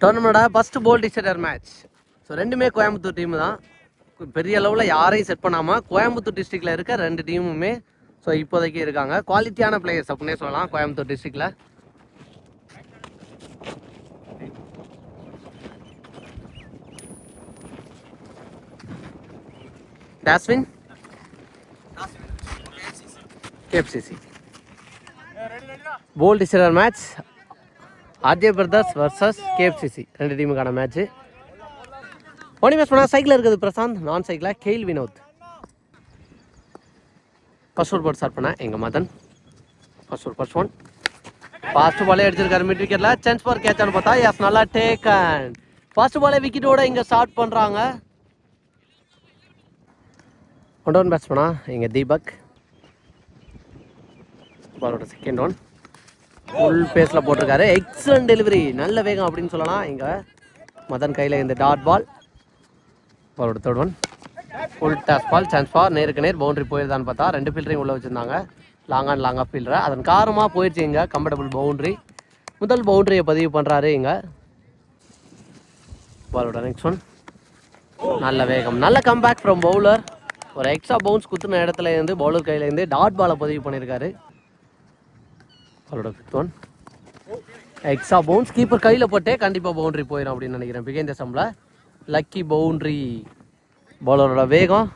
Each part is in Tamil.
டோர்னமெண்டோட ஃபர்ஸ்ட் போல் டிஸ்டர் மேட்ச் ஸோ ரெண்டுமே கோயம்புத்தூர் டீம் தான். பெரிய அளவில் யாரையும் செட் பண்ணாமல் கோயம்புத்தூர் டிஸ்ட்ரிக்டில் இருக்க ரெண்டு டீமுமே ஸோ இப்போதைக்கு இருக்காங்க. குவாலிட்டியான பிளேயர்ஸ் அப்படின்னே சொல்லலாம் கோயம்புத்தூர் டிஸ்ட்ரிக்டில் டாஸ்வின் கேப்சிசி போல் டிஸ்டர் match RJ brothers versus KFCC ரெண்டு டீமுக்கான மேட்ச்சு ஒனி மேட்ச் பண்ணால் சைக்கிள் இருக்குது பிரசாந்த் நான் சைக்கிளாக கெயில் வினோத் ஃபர்ஸ்ட் ஒரு போட்டு ஸ்டார்ட் பண்ணேன் எங்கள் மதன்? ஃபர்ஸ்ட் ஒரு ஃபர்ஸ்ட் ஒன் ஃபாஸ்ட் பாலே அடிச்சிருக்காரு மிட் விக்கெட்டில் சான்ஸ் ஃபார் கேட்சான்னு பார்த்தா எஸ் நல்லா டேக் அண்ட் ஃபர்ஸ்ட் பாலே விக்கெட்டோட இங்கே ஸ்டார்ட் பண்ணுறாங்க ஒன் டவுன் பேட்ஸ் பண்ணா எங்கள் தீபக் பாலோட செகண்ட் ஒன் ஃபுல் பேஸில் போட்டிருக்காரு. எக்ஸலன்ட் டெலிவரி நல்ல வேகம் அப்படின்னு சொல்லலாம். இங்கே மதன் கையில் இந்த டாட் பால் அவரோட third one full toss ball chance பார் நேருக்கு நேர் பவுண்டரி போயிருதான்னு பார்த்தா ரெண்டு ஃபீல்டரையும் உள்ளே வச்சுருந்தாங்க. லாங் ஆன் லாங் ஆஃப் ஃபீல்டரை அதன் காரமாக போயிடுச்சு இங்கே கம்ஃபர்டபுள் பவுண்டரி முதல் பவுண்டரியை பதிவு பண்ணுறாரு இங்கே. பாலோட நெக்ஸ்ட் ஒன் நல்ல வேகம். நல்ல கம்பேக் ஃப்ரம் பவுலர் ஒரு எக்ஸ்ட்ரா பவுன்ஸ் குத்துன இடத்துல இருந்து பவுலர் கையிலேருந்து டாட் பாலை பதிவு பண்ணியிருக்காரு அவரோட fifth one extra bounce keeper கையில் போட்டே கண்டிப்பாக பவுண்டரி போயிடும் அப்படின்னு நினைக்கிறேன். பிகேந்திர சம்பில் லக்கி பவுண்ட்ரி பவுலரோட வேகம்.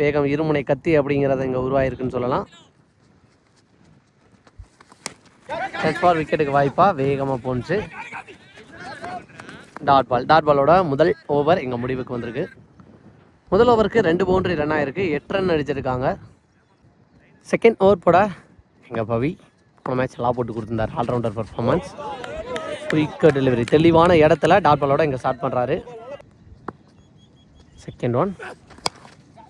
வேகம் இருமுனை கத்தி அப்படிங்கிறத இங்கே உருவாயிருக்குன்னு சொல்லலாம். டச் ஃபார் விக்கெட்டுக்கு வாய்ப்பாக வேகமாக போணுச்சு. டாட் பால் டாட் பாலோட முதல் ஓவர் எங்கள் முடிவுக்கு வந்திருக்கு. முதல் ஓவருக்கு ரெண்டு பவுண்ட்ரி ரன் ஆயிருக்கு. எட்டு ரன் அடிச்சிருக்காங்க. செகண்ட் ஓவர் போட எங்கள் பவி. போன மேட்ச் எல்லாம் போட்டு கொடுத்துருந்தார். ஆல்ரவுண்டர் பர்ஃபார்மன்ஸ் குயிக்க டெலிவரி தெளிவான இடத்துல டாட் பாலோட இங்கே ஸ்டார்ட் பண்ணுறாரு செகண்ட் ஒன்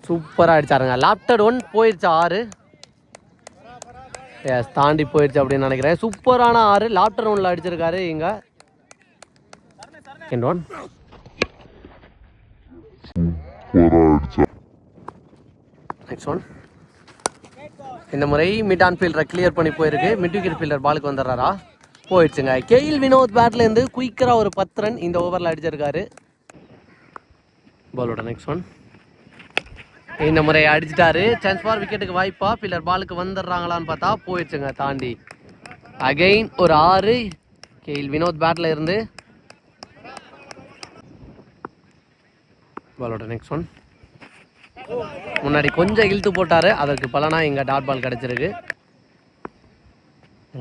சூப்பராக அடித்தாருங்க லாப்டட் ஒன் போயிடுச்சு ஆறு. எஸ் தாண்டி போயிடுச்சு அப்படின்னு நினைக்கிறேன். சூப்பரான ஆறு. லாப்டர் ஒன்ல அடிச்சிருக்காரு இங்கே. செகண்ட் ஒன் நெக்ஸ்ட் ஒன் இந்த முறை மிட் ஆன் ஃபீல்டரை கிளியர் பண்ணி போயிருக்கு. மிட் விக்கெட் ஃபீல்டர் பாலுக்கு வந்துடுறாரா? போயிடுச்சுங்க. கெயில் வினோத் பேட்லேருந்து குயிக்கராக ஒரு பத்து ரன் இந்த ஓவரில் அடிச்சிருக்காரு. பாலோட நெக்ஸ்ட் ஒன் இந்த முறை அடிச்சிட்டாரு. சான்ஸ் ஃபார் விக்கெட்டுக்கு வாய்ப்பா. பில்லர் பாலுக்கு வந்துடுறாங்களான்னு பார்த்தா போயிடுச்சுங்க தாண்டி. அகைன் ஒரு ஆறு. கெயில் வினோத் பேட்டில் இருந்து. பாலோட நெக்ஸ்ட் ஒன் முன்னாடி கொஞ்சம் இழுத்து போட்டார். அதற்கு பலனா இங்கே டாட் பால் கிடச்சிருக்கு.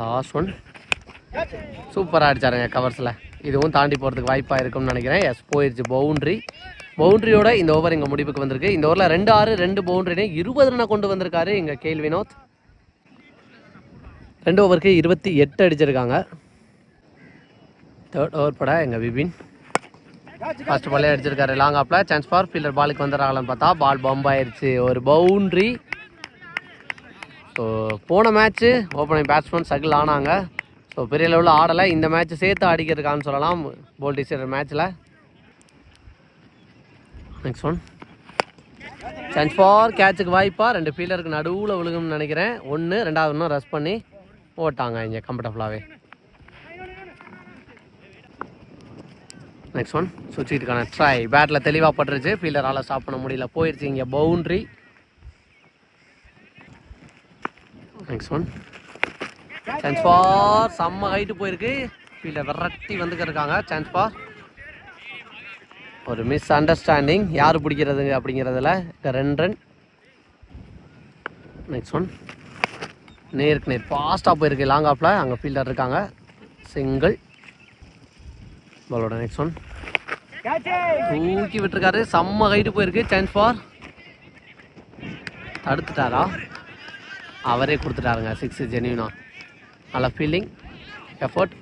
லாஸ்ட் ஒன் சூப்பராக அடிச்சாருங்க கவர்ஸில் இதுவும் தாண்டி போகிறதுக்கு வாய்ப்பாக இருக்கும்னு நினைக்கிறேன். எஸ் போயிடுச்சு பவுண்ட்ரி பவுண்ட்ரியோட இந்த ஓவர் இங்கே முடிவுக்கு வந்திருக்கு. இந்த ஓவரில் ரெண்டு ஆறு ரெண்டு பவுண்ட்ரினே இருபது ரனை கொண்டு வந்திருக்காரு இங்கே கேல் வினோத். ரெண்டு ஓவருக்கு இருபத்தி எட்டு அடிச்சிருக்காங்க. தேர்ட் ஓவர் பட எங்கள் விபின். ஃபர்ஸ்ட் பாலே அடிச்சிருக்காரு. லாங் ஆப்பில் சான்ஸ் ஃபார் ஃபீல்டர் பாலுக்கு வந்துடுறாங்களான்னு பார்த்தா பால் பம்ப் ஆயிடுச்சு ஒரு பவுண்ட்ரி ஸோ போன மேட்ச்சு ஓப்பனிங் பேட்ஸ்மேன் சகில் ஆனாங்க. ஸோ பெரிய லெவலில் ஆடலை. இந்த மேட்ச் சேர்த்து அடிக்கிறதுக்கான்னு சொல்லலாம். போல் டிசைடர் மேட்ச்சில் நெக்ஸ்ட் ஒன் சான்ஸ் ஃபார் கேட்சுக்கு வாய்ப்பா. ரெண்டு ஃபீல்டருக்கு நடுவில் விழுகும்னு நினைக்கிறேன். ஒன்று ரெண்டாவது இன்னும் ரெஸ்ட் பண்ணி ஓட்டாங்க இங்கே கம்ஃபர்டபுளாகவே நெக்ஸ்ட் ஒன் சுவிட்சுக்கான ட்ரை பேட்டில் தெளிவாக பட்டுருச்சு. ஃபீல்டரால் ஸ்டாப் பண்ண முடியல. போயிடுச்சு இங்கே boundary next one chance for செம்ம ஹைட்டு போயிருக்கு. ஃபீல்டர் விரட்டி வந்துக்கிருக்காங்க சான்ஸ் ஃபார் ஒரு மிஸ் அண்டர்ஸ்டாண்டிங் யார் பிடிக்கிறதுங்க அப்படிங்கிறதுல ரெண்டு ரன் நெக்ஸ்ட் ஒன் நேருக்கு நேர் ஃபாஸ்ட்டாக போயிருக்கு. லாங் ஆஃபில் அங்கே ஃபீல்டர் இருக்காங்க. சிங்கிள் பாலோட நெக்ஸ்ட் ஒன் தூக்கி விட்டுருக்காரு. செம்ம ஹைட்டு போயிருக்கு. சான்ஸ் ஃபார் தடுத்துட்டாரா? அவரே கொடுத்துட்டாருங்க. சிக்ஸ் ஜெனியூனா நல்ல ஃபீல்டிங் எஃபர்ட்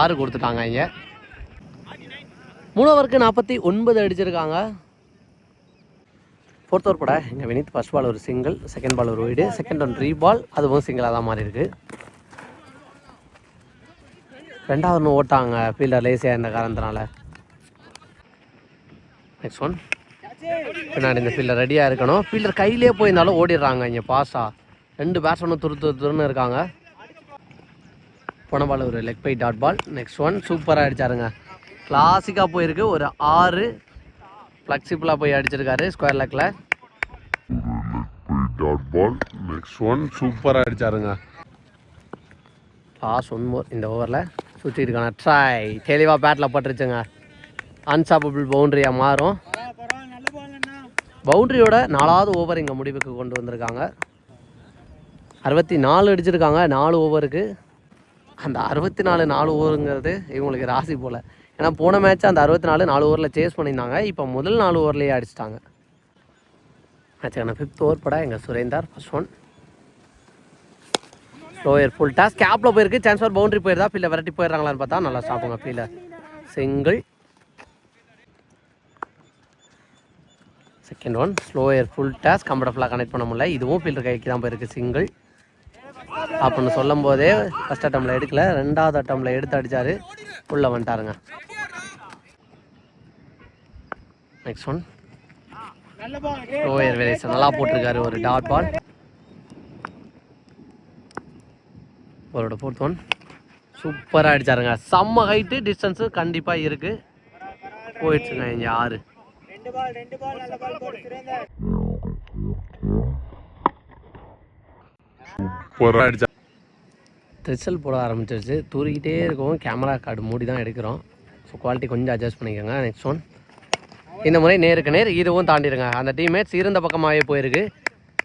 ஆறு கொடுத்துட்டாங்க இங்கே. மூணு ஓவருக்கு நாற்பத்தி ஒன்பது அடிச்சிருக்காங்க. ஃபோர்த் ஓவர் கூட எங்கள் வினித் ஃபர்ஸ்ட் பால் ஒரு சிங்கிள் செகண்ட் பால் ஒரு wide second one re ball அதுவும் சிங்கிளாக தான் மாறி இருக்கு ரெண்டாவது ஒன்று ஓட்டாங்க ஃபீல்டர் லேசியாக இருந்த காரணத்தினால. நெக்ஸ்ட் ஒன் பின்னாடி இந்த ஃபீல்டர் ரெடியாக இருக்கணும். ஃபீல்டர் கையிலே போயிருந்தாலும் ஓடிடுறாங்க இங்கே பாஸாக ரெண்டு பேட்ஸ்மேனும் துரு துரு துருன்னு இருக்காங்க. போன பால் ஒரு leg bye dot ball next one சூப்பராக அடிச்சாருங்க. கிளாசிக்காக போயிருக்கு. ஒரு ஆறு. ஃப்ளெக்சிபிளாக போய் அடிச்சிருக்காரு ஸ்கொயர் லெக்கில் டாட் பால் நெக்ஸ்ட் ஒன் சூப்பராக அடிச்சாருங்க லாஸ்ட் ஒன் மோர் இந்த ஓவரில் சுற்றி இருக்காங்க தெளிவாக பேட்டில் பட்டுருச்சுங்க. அன்சாப்பபிள் பவுண்ட்ரியாக மாறும். பவுண்ட்ரியோட நாலாவது ஓவர் இங்கே முடிவுக்கு கொண்டு வந்திருக்காங்க. அறுபத்தி நாலு அடிச்சிருக்காங்க. நாலு ஓவருக்கு அந்த அறுபத்தி நாலு நாலு ஓவருங்கிறது இவங்களுக்கு ராசி போல். ஏன்னா போன மேட்ச் அந்த அறுபத்தி நாலு நாலு ஓவரில் சேஸ் பண்ணியிருந்தாங்க. இப்போ முதல் நாலு ஓவர்லேயே அடிச்சிட்டாங்க. மேட்சுக்கான ஃபிஃப்த் ஓவர் பட எங்கள் Surender first one lower full toss கேப்பில் போயிருக்கு. சான்ஸ் ஃபார் பவுண்டரி போயிருந்தா ஃபீல்டில் விரட்டி போயிடுறாங்களான்னு பார்த்தா நல்லா ஸ்டாப்புங்க fielder single second one slower full toss கம்ஃபர்டபுளாக கனெக்ட் பண்ண முடியல. இதுவும் ஃபீல்டர் கைக்கு தான் போயிருக்கு. சிங்கிள் அப்படின்னு சொல்லும் போதே ஃபஸ்ட் அட்டம்ல எடுக்கல. ரெண்டாவது அட்டம்ல எடுத்து அடித்தார் உள்ள வந்துட்டாருங்க. நெக்ஸ்ட் ஒன் லோயர் வெரைஸ் நல்லா போட்டிருக்காரு ஒரு டாட் பால் அவரோட ஃபோர்த் ஒன். சூப்பராக அடிச்சாருங்க. செம்ம ஹைட்டு டிஸ்டன்ஸு கண்டிப்பாக இருக்கு. போயிடுச்சுங்க இங்கே ஆறு. சூப்பராக அடிச்சா ட்ரிசல் போட ஆரம்பிச்சிருச்சு. தூரிக்கிட்டே இருக்கவும் கேமரா கார்டு மூடி தான் எடுக்கிறோம். ஸோ குவாலிட்டி கொஞ்சம் அட்ஜஸ்ட் பண்ணிக்கோங்க. நெக்ஸ்ட் ஒன் இந்த முறை நேருக்கு நேர் இதுவும் தாண்டிடுங்க. அந்த டீம்மேட்ஸ் இருந்த பக்கமாகவே போயிருக்கு.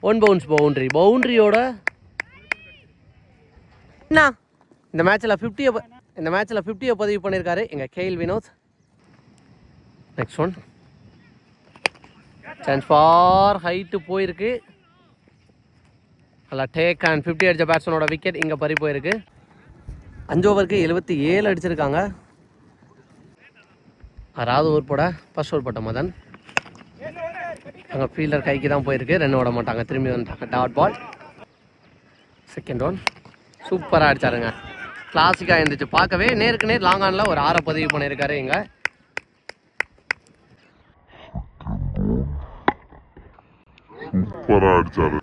ஒன் பவுன்ஸ் பவுண்ட்ரி பவுண்ட்ரியோட என்ன இந்த மேட்ச்சில் ஃபிஃப்டியை இந்த மேட்ச்சில் ஃபிஃப்டியை பதிவு பண்ணியிருக்காரு எங்கள் KL Vinoth. Next one chance for height போயிருக்கு. நல்லா டேக் அண்ட் ஃபிஃப்டி அடித்த பேட்ஸ்மனோட விக்கெட் இங்கே பறி போயிருக்கு. அஞ்சு ஓவருக்கு எழுபத்தி ஏழு அடிச்சிருக்காங்க. அதாவது ஓவர் போட ஃபர்ஸ்ட் ஓவர் போட்ட மதன். அங்கே ஃபீல்டர் கைக்கு தான் போயிருக்கு. ரன் ஓட மாட்டாங்க. திரும்பி வந்துட்டாங்க. டாட் பால் செகண்ட் ஒன் சூப்பராக அடிச்சாருங்க. கிளாசிக்காக இருந்துச்சு. பார்க்கவே நேருக்கு நேர் லாங் ஆனில் ஒரு ஆறை பதிவு பண்ணியிருக்காரு இங்கே. சூப்பராக அடிச்சாரு.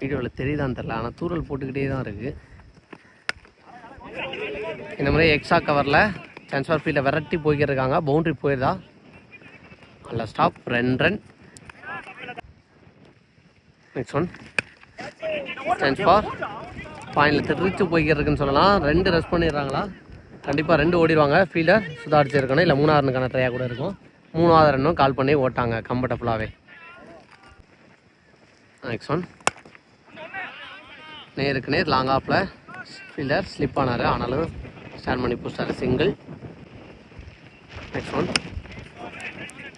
வீடியோவில் தெரியுதான்னு தெரில ஆனால் தூரல் போட்டுக்கிட்டே தான் இருக்குது இந்த மாதிரி எக்ஸ்ட்ரா கவரில் சான்ஸ்ஃபார் ஃபீல்டை விரட்டி போய்க்கிருக்காங்க. பவுண்ட்ரி போயிருதா? நல்ல ஸ்டாப் ரெண்டு run next one chance for பாயிண்டில் திருச்சி போய்க்கிறதுக்குன்னு சொல்லலாம். ரெண்டு ரெஸ்ட் பண்ணிடுறாங்களா? கண்டிப்பாக ரெண்டு ஓடிடுவாங்க. ஃபீல்டர் சுதாரிச்சு இருக்கணும் இல்லை மூணாவது ரன்னுக்கான ட்ரையாக கூட இருக்கும். மூணாவது ரன்னும் கால் பண்ணி ஓட்டாங்க. கம்ஃபர்டபுளாகவே நெக்ஸ்ட் ஒன் நேருக்கு நேர் லாங் ஆஃபில் ஃபீல்டர் ஸ்லிப் ஆனார். ஆனாலும் ஸ்டாண்ட் பண்ணி பிடிச்சாரு. சிங்கிள் நெக்ஸ்ட் ஒன்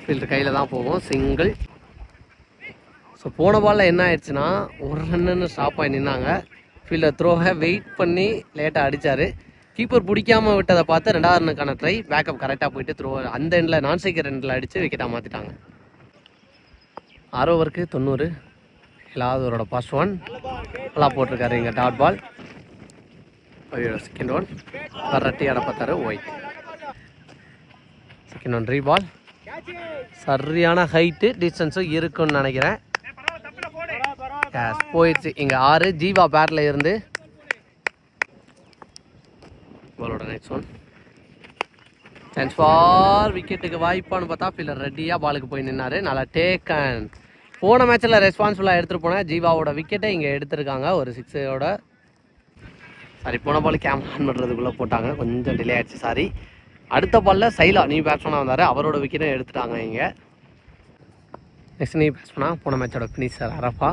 ஃபீல்டர் கையில் தான் போகும். சிங்கிள் ஸோ போன பாலில் என்ன ஆயிடுச்சுன்னா ஒரு ரன்னு ஸ்டாப் ஆகி நின்னாங்க. ஃபீல்டர் த்ரோவை வெயிட் பண்ணி லேட்டாக அடித்தார் கீப்பர் பிடிக்காம விட்டதை பார்த்து ரெண்டாவது ரன்னுக்கான ட்ரை பேக்கப் கரெக்டாக போயிட்டு த்ரோ அந்த எண்டில் நான் சைக்கிள் ரெண்டில் அடித்து விக்கெட்டாக மாற்றிட்டாங்க ஆறு ஓவருக்கு தொண்ணூறு. இல்லாதவரோட அவரோட ஃபர்ஸ்ட் ஒன் நல்லா போட்டிருக்காரு இங்கே டாட் பால் செகண்ட் ஒன் பரட்டி அடப்பத்தார் wide second one re ball சரியான ஹைட்டு டிஸ்டன்ஸும் இருக்குன்னு நினைக்கிறேன். Yes, போயிடுச்சு. இங்கே ஆறு ஜீவா பேட்டில் இருந்து. பாலோட நெக்ஸ்ட் ஒன் சான்ஸ் ஃபார் விக்கெட்டுக்கு வாய்ப்பான்னு பார்த்தா ஃபீல்டர் ரெடியாக பாலுக்கு போய் நின்னாரு. நல்லா டேக்கன் போன மேட்ச்சில் ரெஸ்பான்சிபிளாக எடுத்துகிட்டு போனேன் ஜீவாவோட விக்கெட்டை இங்கே எடுத்திருக்காங்க. ஒரு சிக்ஸோட சாரி போன பால் கேமரா ஆன் பண்ணுறதுக்குள்ளே போட்டாங்க. கொஞ்சம் டிலே ஆயிடுச்சு. சாரி அடுத்த பாலில் சைலா நீ பேட்ஸ்மேனாக வந்தார். அவரோட விக்கெட்டும் எடுத்துட்டாங்க இங்கே. நெக்ஸ்ட் நீ பேட்ஸ்மேனாக போன மேட்சோட ஃபினிஷர் அரப்பா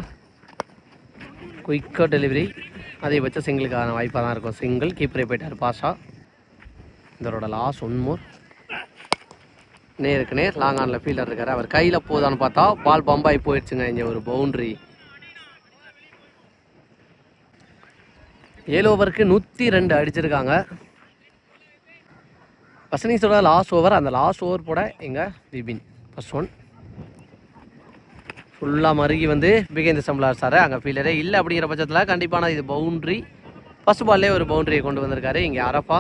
குயிக்காக டெலிவரி அதிகபட்சம் சிங்கிளுக்கான வாய்ப்பாக தான் இருக்கும். சிங்கிள் கீப்பரே போயிட்டார் பாஷா இதோட லாஸ்ட் ஒன் மோர் நேருக்கு நேர் லாங் ஆனில் ஃபீல்டர் இருக்கார். அவர் கையில் போதான்னு பார்த்தா பால் பம்பாய் போயிடுச்சுங்க. இங்கே ஒரு பவுண்ட்ரி ஏழு ஓவருக்கு நூற்றி ரெண்டு அடிச்சிருக்காங்க. பசனிஸோட லாஸ்ட் ஓவர் அந்த லாஸ்ட் ஓவர் போட எங்கள் விபின். ஃபர்ஸ்ட் ஒன் ஃபுல்லாக மருகி வந்து பிகேந்திர சம்பளார் சார் அங்கே ஃபீல்டரே இல்லை அப்படிங்கிற பட்சத்தில் கண்டிப்பான இது பவுண்ட்ரி ஃபஸ்ட் பால்லே ஒரு பவுண்டரியை கொண்டு வந்திருக்காரு இங்கே அரப்பா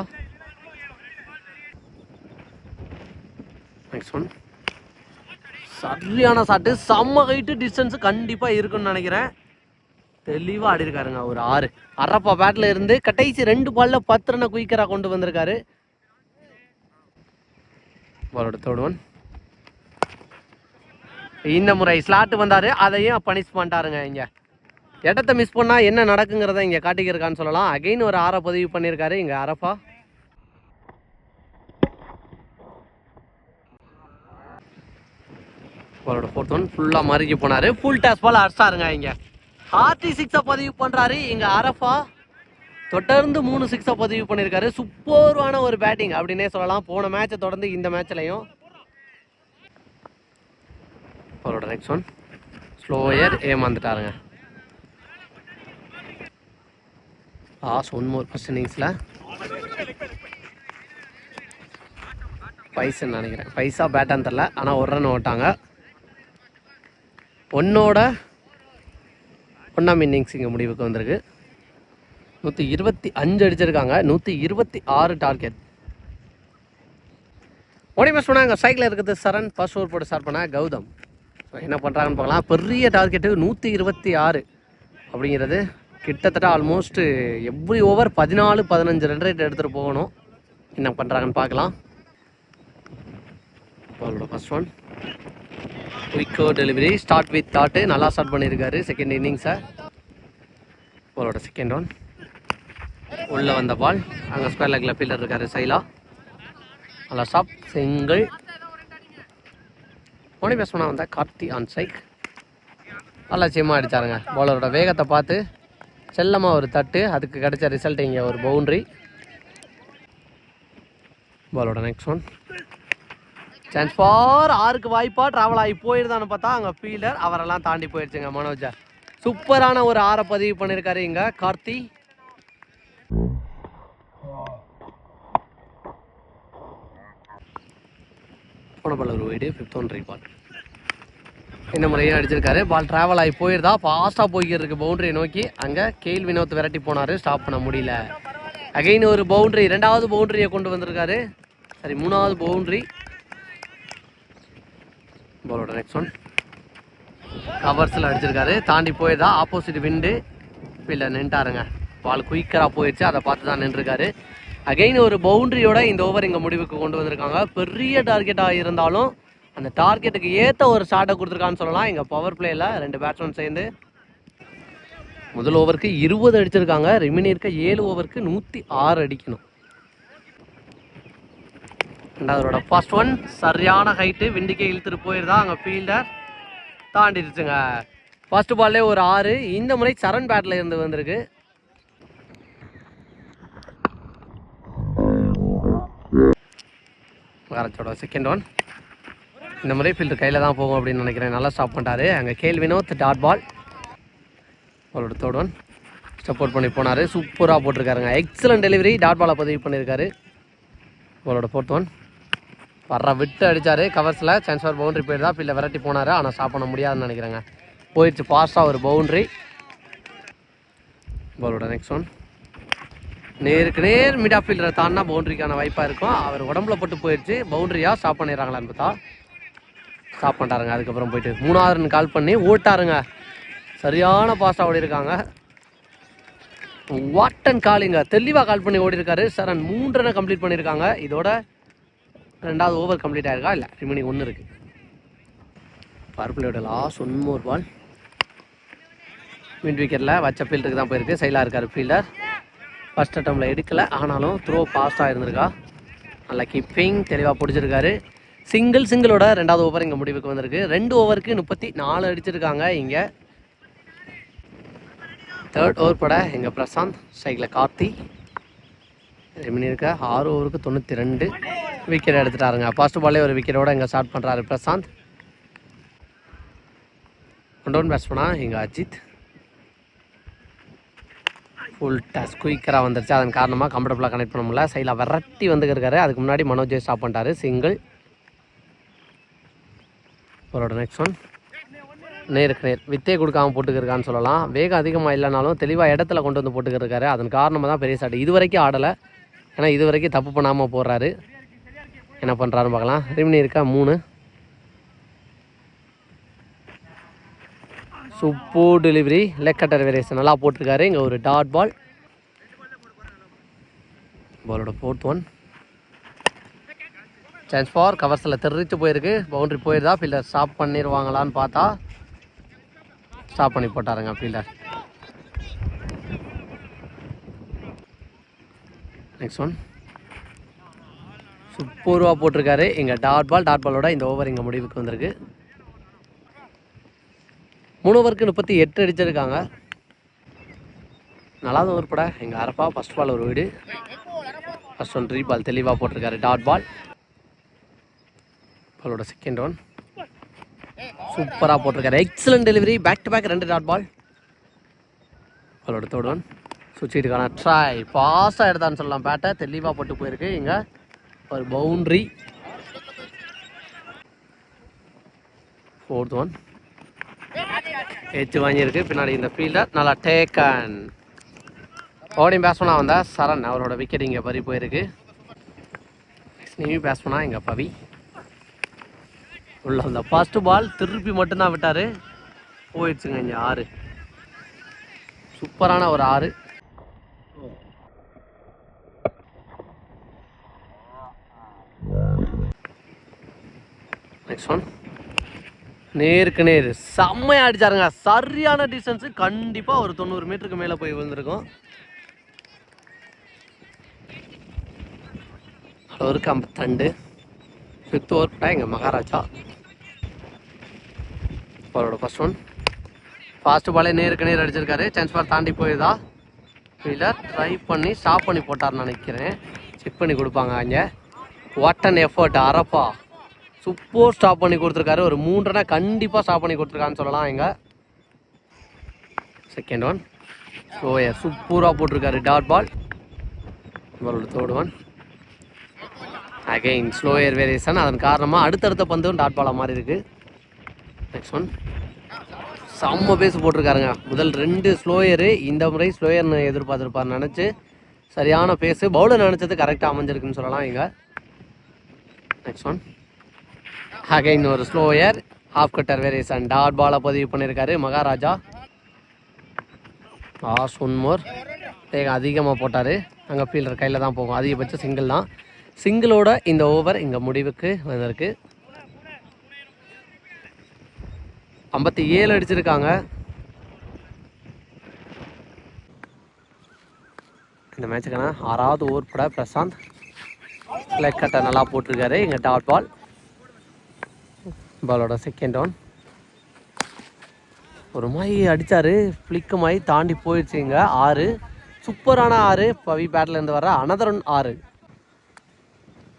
நெக்ஸ்ட் ஒன் சரியான சாட்டு செம்ம ஹைட்டு டிஸ்டன்ஸு கண்டிப்பாக இருக்குன்னு நினைக்கிறேன். தெளிவாக ஆடி இருக்காருங்க ஒரு ஆறு அரப்பா பேட்டில் இருந்து கடைசி ரெண்டு பால்ல பத்து ரன்னை குயிக்கராக கொண்டு வந்திருக்காரு. பாலோட தேர்ட் ஒன் இந்த முறை ஸ்லாட் வந்தார் அதையும் பனிஷ் பண்ணிட்டாருங்க இங்கே. இடத்த மிஸ் பண்ணால் என்ன நடக்குங்கிறத இங்கே காட்டிக்கிருக்கான்னு சொல்லலாம். அகைன் ஒரு ஆரை பதிவு பண்ணியிருக்காரு இங்கே அரஃபா. அவரோட ஃபோர்த் ஒன் ஃபுல்லாக மறுக்கி போனார். ஃபுல் டேஸ் பால் அடிச்சாருங்க இங்கே. ஆர்டி சிக்ஸை பதிவு பண்ணுறாரு இங்கே அரஃபா. தொடர்ந்து மூணு சிக்ஸை பதிவு பண்ணியிருக்காரு. சூப்பர்வான ஒரு பேட்டிங் அப்படின்னே சொல்லலாம். போன மேட்சை தொடர்ந்து இந்த மேட்ச்லையும் அவரோட நெக்ஸ்ட் ஒன் ஸ்லோயர் ஏமாந்துட்டாருங்க லாஸ்ட் ஒன் மோர் ஃபஸ்ட் இன்னிங்ஸில் பைசன் நினைக்கிறேன். பைசா பேட்டான்னு தெரில ஆனால் ஒரு ரன் ஓட்டாங்க. ஒன்னோட ஒன்றாம் இன்னிங்ஸ் இங்கே முடிவுக்கு வந்திருக்கு. நூற்றி இருபத்தி அஞ்சு அடிச்சிருக்காங்க. நூற்றி இருபத்தி ஆறு டார்கெட் ஓடி சொன்னாங்க. பண்ணாங்க சைக்கிள் இருக்கிறது சரண். ஃபர்ஸ்ட் ஓவர் போட்டு ஸ்டார்ட் பண்ண கௌதம். என்ன பண்ணுறாங்கன்னு பார்க்கலாம். பெரிய டார்கெட்டு நூற்றி இருபத்தி ஆறு அப்படிங்கிறது கிட்டத்தட்ட ஆல்மோஸ்ட் எவ்ரி ஓவர் பதினாலு பதினஞ்சு ரன் ரேட் எடுத்துகிட்டு போகணும். என்ன பண்ணுறாங்கன்னு பார்க்கலாம். பாலோட first one quicker delivery start with thought நல்லா ஸ்டார்ட் பண்ணியிருக்காரு. செகண்ட் இன்னிங்ஸை பாலோட செகண்ட் ஒன் உள்ளே வந்த பால் அங்கே ஸ்கொயர் லெக்கில் ஃபீல்டர் இருக்காரு சைலா. நல்லா ஸ்டாப் செங்கல் மோனி பேசணும் வந்தால் கார்த்தி ஆன் சைக் நல்லா அடித்தாருங்க பாலரோட வேகத்தை பார்த்து செல்லமாக ஒரு தட்டு அதுக்கு கிடைச்ச ரிசல்ட் இங்கே ஒரு பவுண்ட்ரி பாலோட நெக்ஸ்ட் ஒன் சான்ஸ் ஃபார் ஆறுக்கு வாய்ப்பா ட்ராவல் ஆகி போயிருந்தான்னு பார்த்தா அங்கே ஃபீல்டர் அவரெல்லாம் தாண்டி போயிடுச்சுங்க மனோஜா. சூப்பரான ஒரு ஆறை பதிவு பண்ணியிருக்காரு இங்கே கார்த்தி. போன பால் வீடு ஃபிஃப்த் ஒன் பால் இந்த முறையாக அடிச்சிருக்காரு பால் ட்ராவல் ஆகி போயிருந்தா ஃபாஸ்ட்டாக போய்க்கிட்டு இருக்கு பவுண்டரியை நோக்கி. அங்கே கேல் வினோத் விரட்டி போனார். ஸ்டாப் பண்ண முடியல. அகைன் ஒரு பவுண்டரி ரெண்டாவது பவுண்டரியை கொண்டு வந்திருக்காரு. சரி மூணாவது பவுண்டரி பாலோட நெக்ஸ்ட் ஒன் கவர்ஸில் அடிச்சிருக்காரு தாண்டி போயிருந்தா ஆப்போசிட் விண்டு இல்லை நின்ட்டாருங்க. பால் குயிக்கராக போயிடுச்சு அதை பார்த்து தான் நின்றுருக்காரு. அகைன் ஒரு பவுண்டரியோட இந்த ஓவர் இங்கே முடிவுக்கு கொண்டு வந்திருக்காங்க. பெரிய டார்கெட்டாக இருந்தாலும் அந்த டார்கெட்டுக்கு ஏற்ற ஒரு ஷாட்டை கொடுத்துருக்கான்னு சொல்லலாம். எங்கள் பவர் பிளேயில் ரெண்டு பேட்ஸ்மேன் சேர்ந்து முதல் ஓவருக்கு இருபது அடிச்சிருக்காங்க. ரிமினி இருக்க ஏழு ஓவருக்கு நூற்றி ஆறு அடிக்கணும். ரெண்டாவதோட ஃபர்ஸ்ட் ஒன் சரியான ஹைட்டு விண்டிக்கே இழுத்துட்டு போயிருந்தா அங்கே ஃபீல்டர் தாண்டிடுச்சுங்க. ஃபர்ஸ்ட் பால்லே ஒரு ஆறு. இந்த முறை சரண் பேட்டில் இருந்து வந்திருக்கு. மகாராஜோட செகண்ட் ஒன் இந்த முறை ஃபீல்டர் கையில் தான் போகும் அப்படின்னு நினைக்கிறேன். நல்லா ஸ்டாப் பண்ணிட்டாரு. அங்கே கேல் வினோத் டாட் பால் அவரோட தேர்ட் ஒன் சப்போர்ட் பண்ணி போனார். சூப்பராக போட்டிருக்காருங்க. எக்ஸலண்ட் டெலிவரி டாட் பாலை பதிவு பண்ணியிருக்காரு. அவரோட ஃபோர்த் ஒன் வர்ற விட்டு அடித்தார் கவர்ஸில் சான்ஸ் ஃபார் போயிட்டு தான் ஃபீல்டில் விரட்டி போனார். ஆனால் ஸ்டாப் பண்ண முடியாதுன்னு நினைக்கிறேங்க. போயிடுச்சு ஃபாஸ்ட்டாக ஒரு பவுண்டரி பாலோட நெக்ஸ்ட் ஒன் நேருக்கு நேர் மிட் ஆஃப் ஃபீல்டரை தாண்டினா பவுண்டரிக்கான வாய்ப்பாக இருக்கும். அவர் உடம்புல போட்டு போயிடுச்சு. பவுண்டரியாக ஸ்டாப் பண்ணிடுறாங்களான்னு பார்த்தா ஸ்டாப் பண்ணிட்டாருங்க. அதுக்கப்புறம் போயிட்டு மூணாவது கால் பண்ணி ஓட்டாருங்க. சரியான பாஸ்டாக ஓடி இருக்காங்க வாட்டன் காலிங்க தெளிவாக கால் பண்ணி ஓடி இருக்காரு சரண் மூன்று ரன் கம்ப்ளீட் பண்ணியிருக்காங்க. இதோட ரெண்டாவது ஓவர் கம்ப்ளீட் ஆயிருக்கா? இல்லை ரிமைனிங் ஒன்று இருக்குது பர்பிளோட last one more ball mid விக்கெட்டில் வச்ச ஃபீல்டுக்கு தான் போயிருக்கு. சைலாக இருக்கார் ஃபீல்டர் ஃபஸ்ட் அட்டம்ல எடுக்கலை. ஆனாலும் த்ரோ ஃபாஸ்ட்டாக இருந்திருக்கா? நல்லா கீப்பிங் தெளிவாக பிடிச்சிருக்காரு. சிங்கிள் சிங்கிளோட ரெண்டாவது ஓவர் இங்கே முடிவுக்கு வந்திருக்கு. ரெண்டு ஓவருக்கு முப்பத்தி நாலு அடிச்சிருக்காங்க இங்கே. தேர்ட் ஓவர் பட எங்கள் பிரசாந்த் ஸ்ட்ரைக்கில் கார்த்தி. ரெமினி இருக்க? ஆறு ஓவருக்கு தொண்ணூற்றி ரெண்டு விக்கெட் எடுத்துட்டாருங்க. ஃபர்ஸ்ட் பாலே ஒரு விக்கெட்டோட இங்கே ஸ்டார்ட் பண்ணுறாரு பிரசாந்த். ஒன் பேட்ஸ் எங்கள் அஜித். ஃபுல் டச் குயிக்கராக வந்துருச்சு. அதன் காரணமாக கம்ஃபர்டபுளாக கனெக்ட் பண்ண முடியல. சைடில் விரட்டி வந்துருக்காரு அதுக்கு முன்னாடி மனோஜ் ஸ்டாப் பண்ணிட்டாரு. சிங்கிள் அவரோட நெக்ஸ்ட் ஒன் நேருக்கு நேர். வித்தே கொடுக்காம போட்டுக்கிருக்கான்னு சொல்லலாம். வேகம் அதிகமாக இல்லைனாலும் தெளிவாக இடத்துல கொண்டு வந்து போட்டுக்கிருக்காரு. அதன் காரணமாக தான் பெரிய சாட்டு. இது வரைக்கும் ஆடலை. ஏன்னா இது வரைக்கும் தப்பு பண்ணாமல் போடுறாரு. என்ன பண்ணுறாருன்னு பார்க்கலாம். ரிமினி இருக்கா? மூணு. சூப்பர் டெலிவரி லெக்கட்டர் வேரியேஷன் நல்லா போட்டிருக்காரு. இங்கே ஒரு டாட் பால் பாலோட ஃபோர்த் ஒன் சான்ஸ் ஃபார் கவர்ஸில் தெரிச்சு போயிருக்கு. பவுண்ட்ரி போயிருந்தா ஃபீல்டர் ஸ்டாப் பண்ணிடுவாங்களான்னு பார்த்தா ஸ்டாப் பண்ணி போட்டாருங்க ஃபீல்டர் நெக்ஸ்ட் ஒன் சூப்பர்வாக போட்டிருக்காரு. இங்கே டாட் பால் டாட் பாலோட இந்த ஓவர் இங்கே முடிவுக்கு வந்திருக்கு. மூணு ஓவருக்கு முப்பத்தி எட்டு அடிச்சிருக்காங்க. நல்லா தான் ஒரு படம் எங்கள் அரப்பா ஃபர்ஸ்ட் பால் ஒரு வீடு. ஃபஸ்ட் ஒன் த்ரீ பால் தெளிவாக போட்டிருக்காரு. டாட் பால் பாலோட செகண்ட் ஒன் சூப்பராக போட்டிருக்காரு. Excellent delivery back to back ரெண்டு டாட் பால் பாலோட தேர்ட் ஒன் சுவிட்சிட்டுக்கான ட்ரை ஃபாஸ்ட்டாக எடுத்தான்னு சொல்லலாம். பேட்டை தெளிவாக போட்டு போயிருக்கு. இங்கே ஒரு பவுண்ட்ரி ஃபோர்த் ஒன் எச்சு வாங்கியிருக்கு. பின்னாடி இந்த ஃபீல்டர் நல்லா டேக்கன் ஓடியும் பேட்ஸ்மனாக வந்தால் சரண் அவரோட விக்கெட் இங்கே பறி போயிருக்கு. நீயும் பேட்ஸ்மனாக இங்கே பவி. உள்ள அந்த ஃபஸ்ட்டு பால் திருப்பி மட்டும்தான் விட்டார். போயிடுச்சுங்க இங்கே ஆறு. சூப்பரான ஒரு ஆறு. நெக்ஸ்ட் ஒன் நேருக்கு நேர் செம்மையாக அடிச்சாருங்க. சரியான டிஸ்டன்ஸு கண்டிப்பாக ஒரு தொண்ணூறு மீட்டருக்கு மேலே போய் விழுந்திருக்கும். ஒரு ஐம்பத்தண்டு ஃபிஃப்த் ஓவர் போட்டா எங்கள் மகாராஜா. அவரோட ஃபர்ஸ்ட் ஒன் ஃபாஸ்ட் பாலே நேருக்கு நேர் அடிச்சிருக்காரு. சான்ஸ் பார் தாண்டி போயிருதா? இல்லை ட்ரை பண்ணி ஸ்டாப் பண்ணி போட்டார்னு நினைக்கிறேன். செக் பண்ணி கொடுப்பாங்க அங்கே. வாட் அன் எஃபர்ட் அரப்பா. சூப்பர் ஸ்டாப் பண்ணி கொடுத்துருக்காரு. ஒரு மூன்று கண்டிப்பாக ஸ்டாப் பண்ணி கொடுத்துருக்கான்னு சொல்லலாம் எங்க செகண்ட் ஒன் ஸ்லோயர் சூப்பராக போட்டிருக்காரு. டாட் பால் இவரோட third one again slower variation அதன் காரணமாக அடுத்தடுத்த பந்தும் டாட் பாலாக மாதிரி இருக்குது நெக்ஸ்ட் ஒன் செம்ம பேஸ் போட்டிருக்காருங்க. முதல் ரெண்டு ஸ்லோயரு இந்த முறை ஸ்லோயர்னு எதிர்பார்த்துருப்பார் நினச்சி சரியான பேஸு பவுலர் நினச்சது கரெக்டாக அமைஞ்சிருக்குன்னு சொல்லலாம் இங்கே. நெக்ஸ்ட் ஒன் அகைன் ஒரு slower half cutter variation dot பாலை பதிவு பண்ணியிருக்காரு மகாராஜா ஆஸ் ஒன் மோர் வேகம் அதிகமாக போட்டார் அங்கே ஃபீல்டர் கையில் தான் போகும் அதிகபட்சம் சிங்கிள் தான் சிங்கிளோட இந்த ஓவர் இங்கே முடிவுக்கு வந்திருக்கு ஐம்பத்தி ஏழு அடிச்சிருக்காங்க இந்த மேட்சுக்கான ஆறாவது ஓவர் பட பிரசாந்த் லெக் கட்டை நல்லா போட்டிருக்காரு. இங்கே டாட் பால் பாலோட செகண்ட் ஒன் ஒரு மாதிரி அடித்தார் ஃப்ளிக்கு மாதிரி தாண்டி போயிடுச்சுங்க ஆறு. சூப்பரான ஆறு. பவி பேட்லேருந்து வர அனதர் ஒன் ஆறு.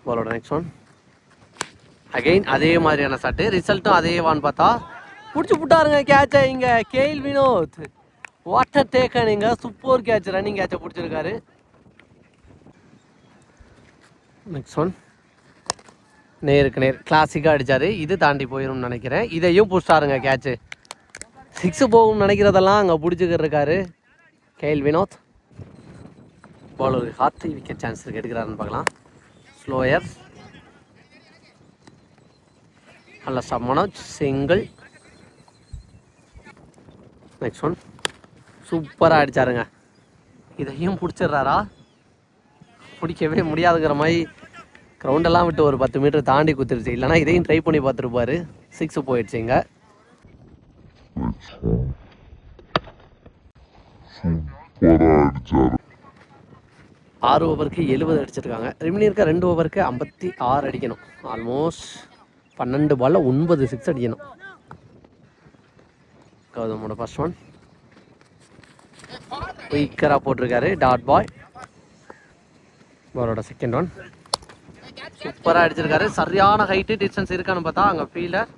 பாலோட நெக்ஸ்ட் ஒன் அகைன் அதே மாதிரியான சட்டு ரிசல்ட்டும் அதே வான்னு பார்த்தா பிடிச்சி விட்டாருங்க கேட்சை இங்கே. கேஎல் வினோத் வாட்டர் டேக்கன் இங்கே. சூப்பர் கேட்ச் ரன்னிங் கேட்சை பிடிச்சிருக்காரு. நெக்ஸ்ட் ஒன் நேருக்கு நேர் கிளாசிக்காக அடித்தார் இது தாண்டி போயிடும்னு நினைக்கிறேன். இதையும் புஷ்டாருங்க கேட்சு சிக்ஸு போகும்னு நினைக்கிறதெல்லாம் அங்கே பிடிச்சிக்கிட்டு இருக்காரு. KL Vinoth bowler hard wicket chance இருக்கு எடுக்கிறாருன்னு பார்க்கலாம். ஸ்லோயர் நல்ல stop Manoj single next one சூப்பராக அடித்தாருங்க இதையும் பிடிச்சிடுறாரா? பிடிக்கவே முடியாதுங்கிற மாதிரி கிரவுண்டெல்லாம் விட்டு ஒரு பத்து மீட்டர் தாண்டி குத்துருச்சு இல்லைனா இதையும் ட்ரை பண்ணி பார்த்துருப்பாரு. சிக்ஸ் போயிடுச்சுங்க இங்கே. ஆறு ஓவருக்கு எழுபது அடிச்சிருக்காங்க. ரிமினி இருக்க ரெண்டு ஓவருக்கு ஐம்பத்தி ஆறு அடிக்கணும். ஆல்மோஸ்ட் பன்னெண்டு பால்ல ஒன்பது சிக்ஸ் அடிக்கணும். கௌதமோட ஃபர்ஸ்ட் ஒன் குயிக்கராக போட்டிருக்காரு. டாட் பாய் பாலோட செகண்ட் ஒன் சூப்பராக அடிச்சிருக்காரு. சரியான ஹைட்டு டிஸ்டன்ஸ் இருக்கான்னு பார்த்தா அங்கே ஃபீல்டர்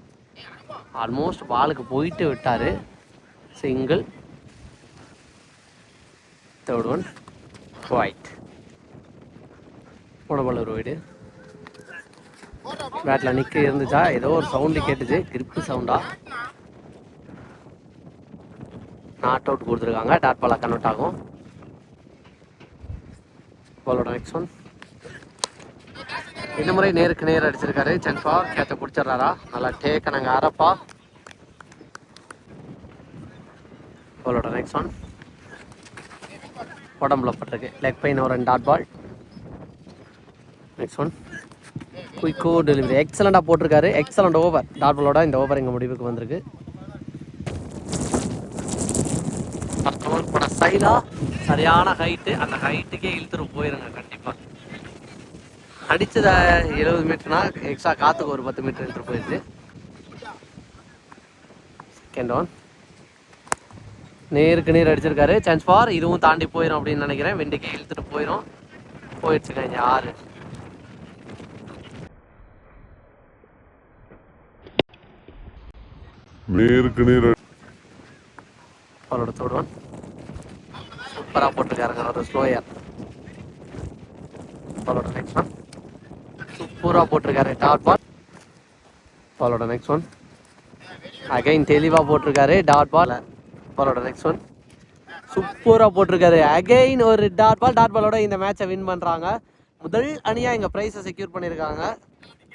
ஆல்மோஸ்ட் பாலுக்கு போயிட்டு விட்டார். சிங்கிள் தேர்ட் ஒன் ஒயிட் போன பால் ஒரு வீடு பேட்டில் நிற்க இருந்துச்சா? ஏதோ ஒரு சவுண்டு கேட்டுச்சு. கிரிப்பு சவுண்டா நாட் அவுட் கொடுத்துருக்காங்க. டாட் பாலாக கன்வெர்ட் ஆகும். பாலோட நெக்ஸ்ட் ஒன் இந்த முறை நேருக்கு நேர் அடிச்சிருக்காரு. சென்ஃபா கேட்ச பிடிச்சிடுறாரா? நல்லா டேக்க நாங்கள் அரப்பா பாலோட நெக்ஸ்ட் ஒன் உடம்புல பட்டிருக்கு. லெக் பெயின் ஒரு ரெண்டு dot ball next one quicker delivery எக்ஸலண்டாக போட்டிருக்காரு. எக்ஸலண்ட் ஓவர் டாட் பாலோட இந்த ஓவர் எங்கள் முடிவுக்கு வந்திருக்கு. போன சரியான ஹைட்டு அந்த ஹைட்டுக்கே இழுத்துட்டு போயிருங்க கண்டிப்பாக அடிச்சத எழுபது மீட்டர்னா எக்ஸ்ட்ரா காத்துக்கு ஒரு பத்து மீட்டர் இழுத்துட்டு போயிடுச்சு. செகண்ட் ஒன் நேருக்கு நேர் அடிச்சிருக்காரு. சான்ஸ் ஃபார் இதுவும் தாண்டி போயிடும் அப்படின்னு நினைக்கிறேன். வெண்டிக்கை இழுத்துட்டு போயிடும் போயிடுச்சுங்க இங்கே ஆறு. நேருக்கு நேர் அவளோட தொடுவான் சூப்பராக போட்டிருக்காருங்க ஒரு ஸ்லோயர் அவளோட நெக்ஸ்ட் பூரா போட்டிருக்காரு. டாட் பால் பாலோட நெக்ஸ்ட் ஒன் அகைன் தெளிவாக போட்டிருக்காரு. டாட் பால் பாலோட நெக்ஸ்ட் ஒன் சூப்பராக போட்டிருக்காரு. அகைன் ஒரு டாட் பால் டாட் பாலோட இந்த மேட்சை வின் பண்ணுறாங்க முதல் அணியாக எங்கள் ப்ரைஸை செக்யூர் பண்ணியிருக்காங்க